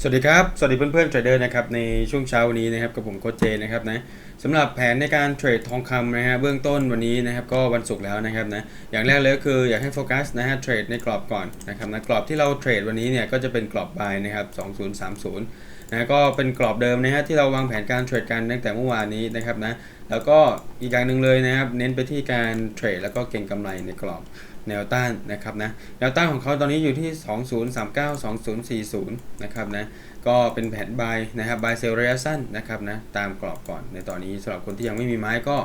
สวัสดีครับ สวัสดีเพื่อนๆเทรดเดอร์นะครับในช่วงเช้าวันนี้นะครับกับผมโคชเจนะครับนะสำหรับแผนในการเทรดทองคำนะฮะเบื้องต้นวันนี้นะครับก็วันศุกร์แล้วนะครับนะอย่างแรกเลยก็คืออยากให้โฟกัสนะฮะเทรดในกรอบก่อนนะครับนะกรอบที่เราเทรดวันนี้เนี่ยก็จะเป็นกรอบบายนะครับ2030นะก็เป็นกรอบเดิมนะฮะที่เราวางแผนการเทรดกันตั้งแต่เมื่อวานนี้นะครับนะแล้วก็อีกอย่างหนึ่งเลยนะครับเน้นไปที่การเทรดแล้วก็เก็งกำไรในกรอบ แนวต้านนะครับนะแนวต้านของเขาตอนนี้อยู่ที่ 2039 2040 นะครับนะก็เป็นแผนบายนะครับบายเซลระยะสั้นนะครับนะตามกรอบก่อนในตอนนี้สำหรับคนที่ยังไม่มีไม้ก็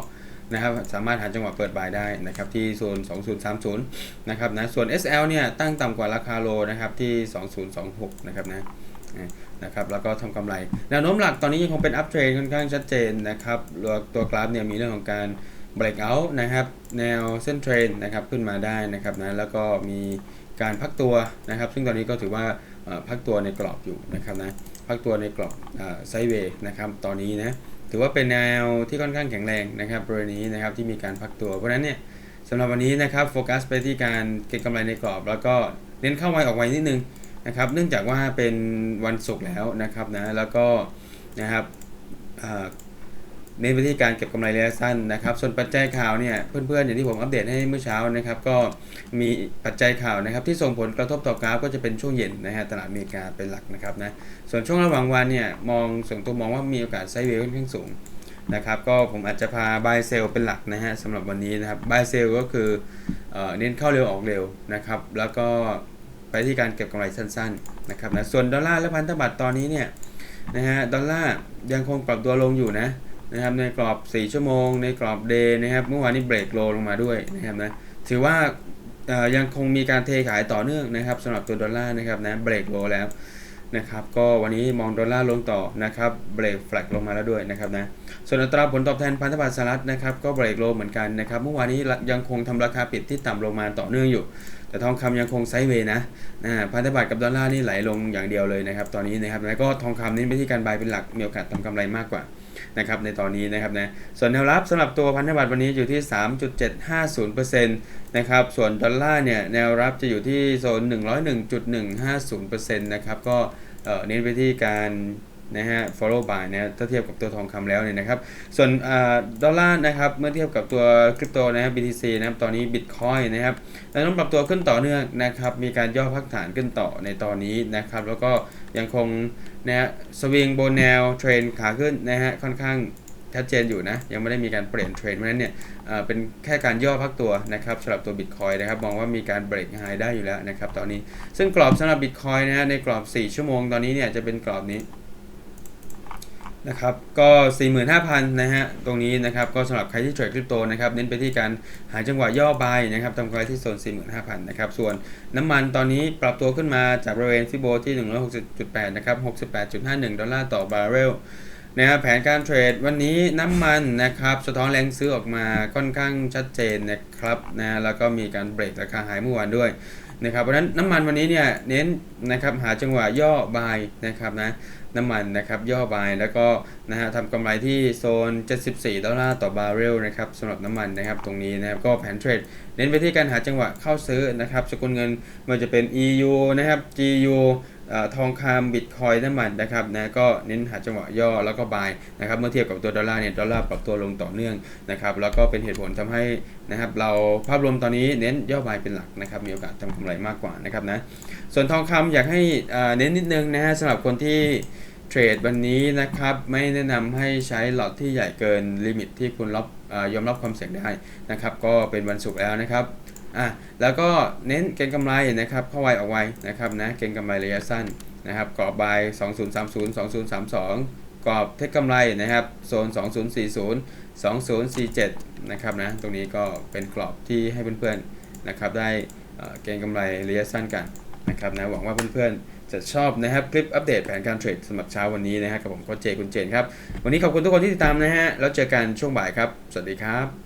นะครับสามารถหาจังหวะเปิดบายได้นะครับที่โซน 2030 นะครับนะส่วน SL เนี่ยตั้งต่ำกว่าราคาโลนะครับที่ 2026 นะครับนะนะครับแล้วก็ทำกำไรแนวโน้มหลักตอนนี้ยังคงเป็นอัพเทรนค่อนข้างชัดเจนนะครับตัวกราฟเนี่ยมีเรื่องของการ breakout นะครับแนวเส้นเทรนนะครับขึ้นมาได้นะครับนะแล้วก็มีการพักตัวนะครับ ซึ่งตอนนี้ก็ถือว่าพักตัวในกรอบอยู่นะครับนะพักตัวในกรอบไซเวย์นะครับตอนนี้นะถือว่าเป็นแนวที่ค่อนข้างแข็งแรงนะครับบริเวณนี้นะครับที่มีการพักตัว เพราะฉะนั้นเนี่ยสำหรับวันนี้นะครับโฟกัสไปที่การเก็งกำไรในกรอบ แล้วก็เน้นเข้าไวออกไวนิดนึงนะครับเนื่องจากว่าเป็นวันศุกร์แล้วนะครับนะแล้วก็นะครับ เน้นไปที่การเก็บกำไรระยะสั้นนะครับ ส่วนปัจจัยข่าวเนี่ยเพื่อนๆอย่างที่ผมอัปเดตให้เมื่อเช้านะครับ ก็มีปัจจัยข่าวนะครับ ที่ส่งผลกระทบต่อกราฟก็จะเป็นช่วงเย็นนะฮะตลาดอเมริกาเป็นหลักนะครับนะส่วนช่วงระหว่างวันเนี่ยมองส่วนตัวมองว่ามีโอกาสไซด์เวย์ค่อนข้างสูงนะครับก็ผมอาจจะพาบายเซลเป็นหลักนะฮะสำหรับวันนี้นะครับบายเซลก็คือเอ่อเน้นเข้าเร็วออกเร็วนะครับ แล้วก็ไปที่การเก็บกำไรสั้นๆนะครับนะส่วนดอลลาร์และพันธบัตรตอนนี้เนี่ยนะฮะดอลลาร์ยังคงปรับตัวลงอยู่นะ นะครับในกรอบ 4 ชั่วโมง ในกรอบเดย์นะครับเมื่อวานนี้เบรกโลลงมาด้วยนะครับนะถือว่ายังคงมีการเทขายต่อเนื่องนะครับสำหรับตัวดอลลาร์นะครับนะเบรกโลแล้วนะครับก็วันนี้มองดอลลาร์ลงต่อนะครับเบรกแฟลกลงมาแล้วด้วยนะครับนะส่วนอัตราผลตอบแทนพันธบัตรสหรัฐนะครับก็เบรกโลเหมือนกันนะครับเมื่อวานนี้ยังคงทำราคาปิดที่ต่ำลงมาต่อเนื่องอยู่ แต่ทองคำยังคงไซด์เวย์นะนะพันธบัตรกับดอลลาร์นี่ไหลลงอย่างเดียวเลยนะครับตอนนี้นะครับแล้วก็ทองคำน้นไปที่การบายเป็นหลักมีโอกาสทำกำไรมากกว่า นะครับในตอนนี้นะครับนะส่วนแนวรับสำหรับตัวพันธบัตรวันนี้อยู่ที่ 3.750%นะครับส่วนดอลลาร์เนี่ยแนวรับจะอยู่ที่โซน 101.150%นะครับก็เอ่อเน้นไปที่การ นะฮะ follow by นะถ้าเทียบกับตัวทองคำแล้วเนี่ยนะครับ ส่วนอดอลลาร์นะครับ เมื่อเทียบกับตัวคริปโตนะครับ BTC นะครับ ตอนนี้ Bitcoin นะครับแล้วต้องปรับตัวขึ้นต่อเนื่องนะครับ มีการย่อพักฐานขึ้นต่อในตอนนี้นะครับ แล้วก็ยังคงนะฮะสวิงบนแนวเทรนขาขึ้นนะฮะ ค่อนข้างชัดเจนอยู่นะ ยังไม่ได้มีการเปลี่ยนเทรนเพราะนั้นเนี่ยเอ่อเป็นแค่การย่อพักตัวนะครับสำหรับตัว Bitcoin นะครับมองว่ามีการเบรกไฮได้อยู่แล้วนะครับตอนนี้ซึ่งกรอบสำหรับ Bitcoin นะฮะในกรอบ 4 ชั่วโมงตอนนี้เนี่ยจะเป็นกรอบนี้ นะครับก็ 45,000 นะฮะ ตรงนี้นะครับก็สำหรับใครที่เทรดคริปโตนะครับเน้นไปที่การหาจังหวะย่อบนะครับทำกำไรที่โซน 45,000 นะครับ ส่วนน้ำมันตอนนี้ปรับตัวขึ้นมาจากบริเวณฟิโบที่ 160.8 นะครับ 68.51 ดอลลาร์ต่อบาร์เรลนะครับแผนการเทรดวันนี้น้ำมันนะครับสะท้อนแรงซื้อออกมาค่อนข้างชัดเจนนะครับนะแล้วก็มีการเบรกราคาหายเมื่อวานด้วย นะครับเพราะฉะนั้นน้ำมันวันนี้เนี่ยเน้นนะครับหาจังหวะย่อบายนะครับนะน้ำมันนะครับย่อบายแล้วก็นะฮะทำกำไรที่โซน 74 ดอลลาร์ต่อบาร์เรลนะครับสำหรับน้ำมันนะครับตรงนี้นะครับก็แผนเทรดเน้นไปที่การหาจังหวะเข้าซื้อนะครับสกุลเงินมันจะเป็น EU นะครับ GU ทองคำบิตคอยน้ำมันนะครับนะก็เน้นหาจังหวะย่อแล้วก็บายนะครับเมื่อเทียบกับตัวดอลลาร์เนี่ยดอลลาร์ปรับตัวลงต่อเนื่องนะครับแล้วก็เป็นเหตุผลทำให้นะครับเราภาพรวมตอนนี้เน้นย่อบายเป็นหลักนะครับมีโอกาสทำกำไรมากกว่านะครับนะส่วนทองคำอยากให้อ่าเน้นนิดนึงนะฮะสำหรับคนที่เทรดวันนี้นะครับไม่แนะนำให้ใช้หลอตที่ใหญ่เกินลิมิตที่คุณรับเอ่อยอมรับความเสี่ยงได้นะครับก็เป็นวันศุกร์แล้วนะครับ อะแล้วก็เน้นเก็งกำไรนะครับเข้าไวออกไวนะครับนะเก็งกำไรระยะสั้นนะครับกรอบบาย 2030 2032 กรอบเทคกำไรนะครับโซน 2040 2047 นะครับนะตรงนี้ก็เป็นกรอบที่ให้เพื่อนๆนะครับได้เก็งกำไรระยะสั้นกันนะครับนะหวังว่าเพื่อนๆจะชอบนะครับคลิปอัปเดตแผนการเทรดสำหรับเช้าวันนี้นะฮะกับผมโค้ชเจคุณเจนครับ วันนี้ขอบคุณทุกคนที่ติดตามนะฮะแล้วเจอกันช่วงบ่ายครับ สวัสดีครับ